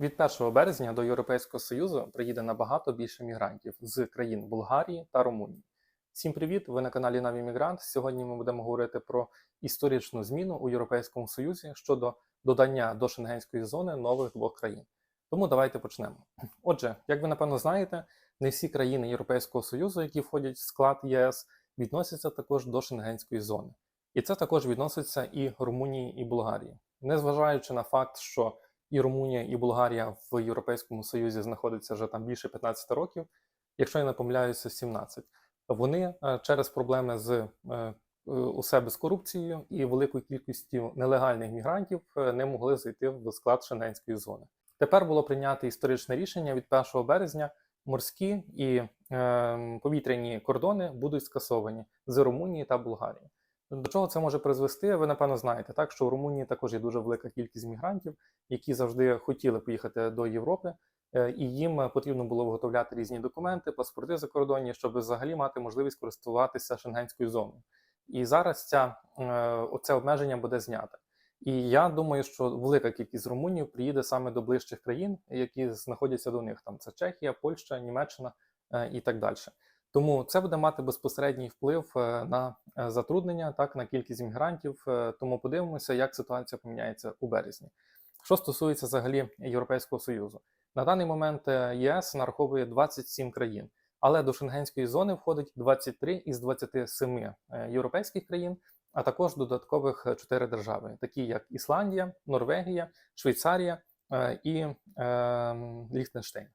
Від 1 березня до Європейського Союзу приїде набагато більше мігрантів з країн Болгарії та Румунії. Всім привіт! Ви на каналі Наві Мігрант. Сьогодні ми будемо говорити про історичну зміну у Європейському Союзі щодо додання до шенгенської зони нових двох країн. Тому давайте почнемо. Отже, як ви напевно знаєте, не всі країни Європейського Союзу, які входять в склад єС, відносяться також до шенгенської зони. І це також відноситься і Румунії і Болгарії, незважаючи на факт, що і Румунія, і Болгарія в Європейському Союзі знаходяться вже там більше 15 років, якщо я не помиляюся, 17. Вони е, через проблеми з е, у себе з корупцією і великою кількістю нелегальних мігрантів е, не могли зайти в склад Шенгенської зони. Тепер було прийнято історичне рішення від 1 березня. Морські і е, повітряні кордони будуть скасовані з Румунії та Болгарії. До чого це може призвести? Ви напевно знаєте, так що в Румунії також є дуже велика кількість мігрантів, які завжди хотіли поїхати до Європи, е, і їм потрібно було виготовляти різні документи, паспорти закордонні, щоб взагалі мати можливість користуватися шенгенською зоною. І зараз ця е, оце обмеження буде знято. І я думаю, що велика кількість румунів приїде саме до ближчих країн, які знаходяться до них. Там це Чехія, Польща, Німеччина е, і так далі. Тому це буде мати безпосередній вплив е, на е, затруднення, так на кількість мігрантів. Е, Тому подивимося, як ситуація поміняється у березні. Що стосується взагалі Європейського союзу, на даний момент ЄС нараховує 27 країн, але до шенгенської зони входить 23 із 27 е, європейських країн, а також додаткових 4 держави, такі як Ісландія, Норвегія, Швейцарія і е, Ліхтенштейн.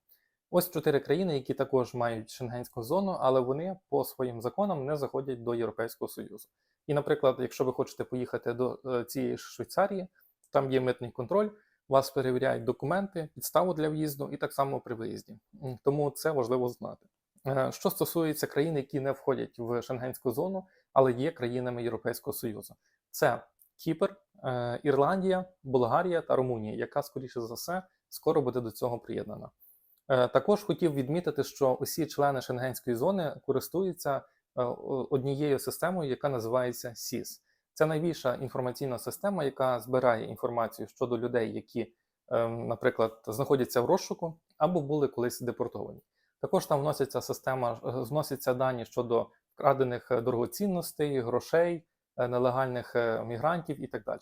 Ось чотири країни, які також мають шенгенську зону, але вони по своїм законам не заходять до Європейського Союзу. І, наприклад, якщо ви хочете поїхати до е, цієї Швейцарії, там є митний контроль, вас перевіряють документи, підставу для в'їзду і так само при виїзді. Тому це важливо знати. Е, Що стосується країн, які не входять в шенгенську зону, але є країнами Європейського Союзу, це Кіпр, е, Ірландія, Болгарія та Румунія, яка, скоріше за все, скоро буде до цього приєднана. Е, Також хотів відмітити, що усі члени шенгенської зони користуються е, однією системою, яка називається SIS. Це найбільша інформаційна система, яка збирає інформацію щодо людей, які, е, наприклад, знаходяться в розшуку або були колись депортовані. Також там вноситься система, е, вносяться дані щодо вкрадених дорогоцінностей, грошей, нелегальних мігрантів і так далі.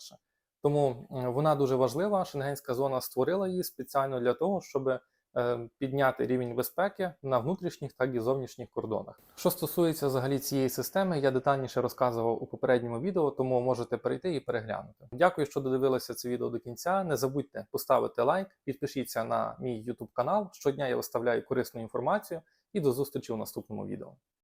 Тому вона дуже важлива. Шенгенська зона створила її спеціально для того, щоб підняти рівень безпеки на внутрішніх так і зовнішніх кордонах. Що стосується взагалі цієї системи, я детальніше розказував у попередньому відео, тому можете перейти і переглянути. Дякую, що додивилися це відео до кінця. Не забудьте поставити лайк, підпишіться на мій YouTube канал. Щодня я виставляю корисну інформацію і до зустрічі у наступному відео.